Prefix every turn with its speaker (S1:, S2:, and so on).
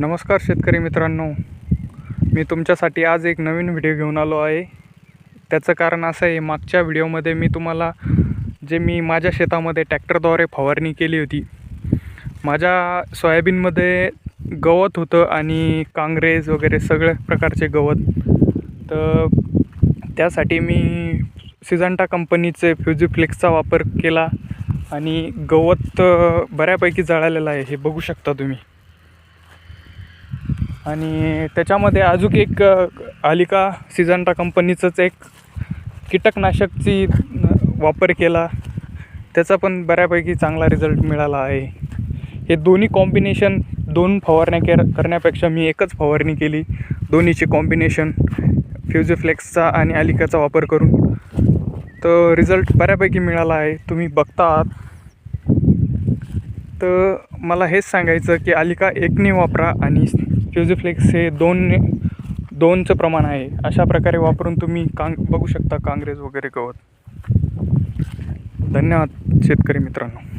S1: नमस्कार शेतकरी मित्रांनो. मी तुमच्यासाठी आज एक नवीन व्हिडिओ घेऊन आलो आहे. त्याचं कारण असं आहे मागच्या व्हिडिओमध्ये मी तुम्हाला जे मी माझ्या शेतामध्ये ट्रॅक्टरद्वारे फवारणी केली होती. माझ्या सोयाबीनमध्ये गवत होतं आणि कांग्रेस वगैरे सगळ्या प्रकारचे गवत. तर त्यासाठी मी सिजंटा कंपनीचे फ्युजिफ्लेक्सचा वापर केला आणि गवत बऱ्यापैकी जळालेलं आहे हे बघू शकता तुम्ही. आणि त्याच्यामध्ये अजून एक अलिका सिजंटा कंपनीचंच एक कीटकनाशकची वापर केला. त्याचा पण बऱ्यापैकी चांगला रिझल्ट मिळाला आहे. हे दोन्ही कॉम्बिनेशन दोन फवारण्या कर करण्यापेक्षा मी एकच फवारणी केली. दोन्हीचे कॉम्बिनेशन फ्युजिफ्लेक्सचा आणि अलिकाचा वापर करून. तर रिझल्ट बऱ्यापैकी मिळाला आहे. तुम्ही बघता आहात तर मला हेच सांगायचं की आलिका एकने वापरा आणि फ्युजिफ्लेक्स हे दोन दोनचं प्रमाण आहे. अशा प्रकारे वापरून तुम्ही कांग बघू शकता काँग्रेस वगैरे गवत. धन्यवाद शेतकरी मित्रांनो.